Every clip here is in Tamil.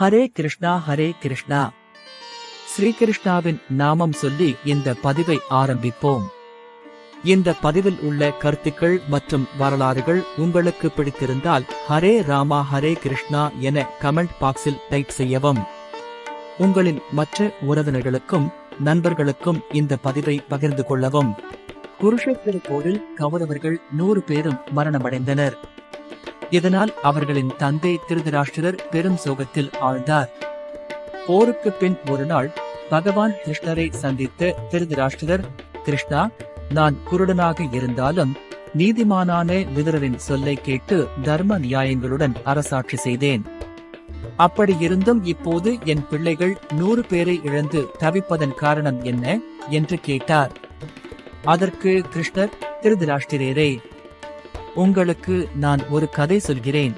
ஹரே கிருஷ்ணா ஹரே கிருஷ்ணா. ஸ்ரீகிருஷ்ணாவின் நாமம் சொல்லி இந்த பதிவை ஆரம்பிப்போம். இந்த பதிவில் உள்ள கருத்துக்கள் மற்றும் வரலாறுகள் உங்களுக்கு பிடித்திருந்தால் ஹரே ராமா ஹரே கிருஷ்ணா என கமெண்ட் பாக்ஸில் டைப் செய்யவும். உங்களின் மற்ற உறவினர்களுக்கும் நண்பர்களுக்கும் இந்த பதிவை பகிர்ந்து கொள்ளவும். குருஷேத்திர போரில் கௌரவர்கள் நூறு பேரும் மரணமடைந்தனர். இதனால் அவர்களின் தந்தை திருதராஷ்டிரர் பெரும் சோகத்தில் ஆழ்ந்தார். போருக்கு பின் ஒரு நாள் பகவான் கிருஷ்ணரை சந்தித்த திருதராஷ்டிரர் கிருஷ்ணா நான் குருடனாக இருந்தாலும் நீதிமானான விதுரரின் சொல்லை கேட்டு தர்ம நியாயங்களுடன் அரசாட்சி செய்தேன். அப்படியிருந்தும் இப்போது என் பிள்ளைகள் நூறு பேரை இழந்து தவிப்பதன் காரணம் என்ன? என்று கேட்டார். அதற்கு கிருஷ்ணர் திருதராஷ்டிரேரே உங்களுக்கு நான் ஒரு கதை சொல்கிறேன்.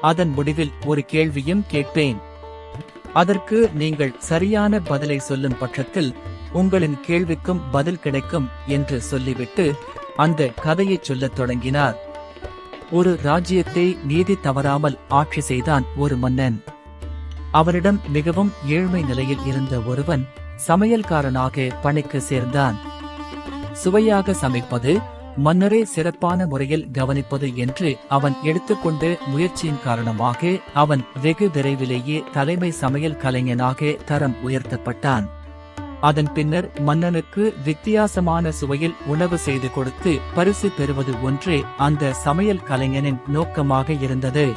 அதன் முடிவில் ஒரு கேள்வியும் கேட்பேன். அதற்கு நீங்கள் சரியான பதிலை சொல்லும் பட்சத்தில் உங்களின் கேள்விக்கும் பதில் கிடைக்கும் என்று சொல்லிவிட்டு அந்த கதையை சொல்லத் தொடங்கினார். ஒரு ராஜ்யத்தை நீதி தவறாமல் ஆட்சி செய்தான் ஒரு மன்னன். அவரிடம் மிகவும் ஏழ்மை நிலையில் இருந்த ஒருவன் சமையல்காரனாக பணிக்கு சேர்ந்தான். சுவையாக சமைப்பது மன்னரே சிறப்பான முறையில் கவனிப்பது என்று அவன் எடுத்துக்கொண்ட முயற்சியின் காரணமாக அவன் வெகு விரைவிலேயே தலைமை சமையல் கலைஞனாக தரம் உயர்த்தப்பட்டான். அதன் பின்னர் மன்னனுக்கு வித்தியாசமான சுவையில் உணவு செய்து கொடுத்து பரிசு பெறுவது ஒன்றே அந்த சமையல் கலைஞனின் நோக்கமாக இருந்தது.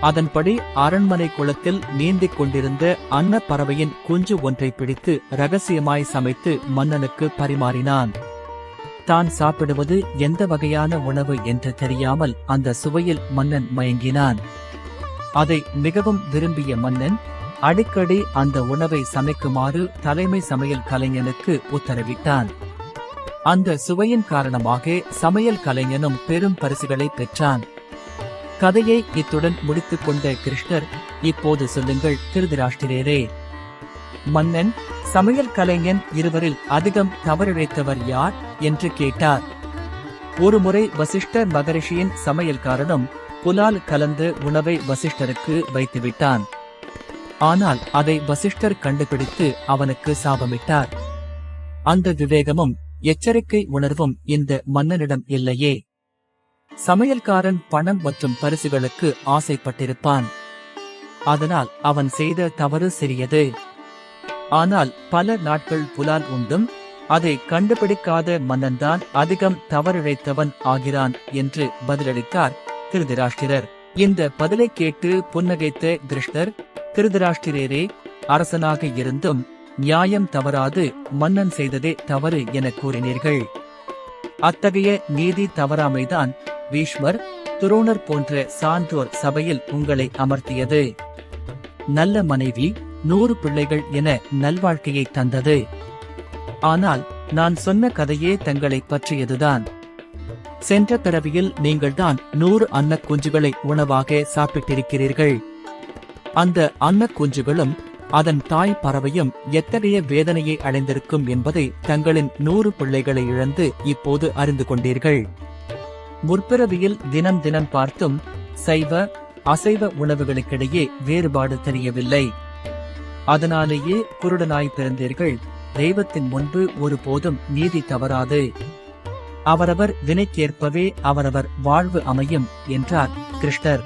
அதன்படி அரண்மனை குளத்தில் நீந்திக் கொண்டிருந்த அன்னப்பறவையின் குஞ்சு ஒன்றை பிடித்து ரகசியமாய் சமைத்து மன்னனுக்கு பரிமாறினான். தான் சாப்பிடுவது எந்த வகையான உணவு என்று தெரியாமல் அந்த சுவையில் மன்னன் மயங்கினான். அதை மிகவும் விரும்பிய மன்னன் அடிக்கடி அந்த உணவை சமைக்குமாறு தலைமை சமையல் கலைஞனுக்கு உத்தரவிட்டான். அந்த சுவையின் காரணமாக சமையல் கலைஞனும் பெரும் பரிசுகளை பெற்றான். கதையை இத்துடன் முடித்துக் கொண்ட கிருஷ்ணர் இப்போது சொல்லுங்கள் திருதராஷ்டிரரே மன்னன் சமையல் கலைஞன் இருவரில் அதிகம் தவறிழைத்தவர் யார் என்று கேட்டார். ஒருமுறை வசிஷ்டர் மகரிஷியின் சமையல்காரனும் புலால் கலந்து உணவை வசிஷ்டருக்கு வைத்துவிட்டான். ஆனால் அதை வசிஷ்டர் கண்டுபிடித்து அவனுக்கு சாபமிட்டார். அந்த விவேகமும் எச்சரிக்கை உணர்வும் இந்த மன்னனிடம் இல்லையே. சமையல்காரன் பணம் மற்றும் பரிசுகளுக்கு ஆசைப்பட்டிருப்பான். அதனால் அவன் செய்த தவறு சிறியது. ஆனால் பல நாட்கள் புலால் உண்டும் அதை கண்டுபிடிக்காத மன்னன்தான் அதிகம் தவறிழைத்தவன் ஆகிறான் என்று பதிலளித்தார் திருதராஷ்டிரர் இந்த பதிலை கேட்டு புன்னகைத்த கிருஷ்ணர் திருதராஷ்டிரரே அரசனாக இருந்தும் நியாயம் தவறாது மன்னன் செய்ததே தவறு என கூறினீர்கள். அத்தகைய நீதி தவறாமைதான் பீஷ்மர் துரோணர் போன்ற சான்றோர் சபையில் உங்களை அமர்த்தியது. நல்ல மனைவி நூறு பிள்ளைகள் என நல்வாழ்க்கையை தந்தது. ஆனால் நான் சொன்ன கதையே தங்களை பற்றியதுதான். சென்ற பிறவியில் நீங்கள்தான் நூறு அன்னக் குஞ்சுகளை உணவாக சாப்பிட்டிருக்கிறீர்கள். அந்த அன்னக் குஞ்சுகளும் அதன் தாய் பறவையும் எத்தகைய வேதனையை அடைந்திருக்கும் என்பதை தங்களின் நூறு பிள்ளைகளை இழந்து இப்போது அறிந்து கொண்டீர்கள். முற்பிறவியில் தினம் தினம் பார்த்தும் சைவ அசைவ உணவுகளுக்கிடையே வேறுபாடு தெரியவில்லை. அதனாலேயே குருடனாய் பிறந்தீர்கள். தெய்வத்தின் முன்பு ஒருபோதும் நீதி தவறாது. அவரவர் வினைக்கேற்பவே அவரவர் வாழ்வு அமையும் என்றார் கிருஷ்ணர்.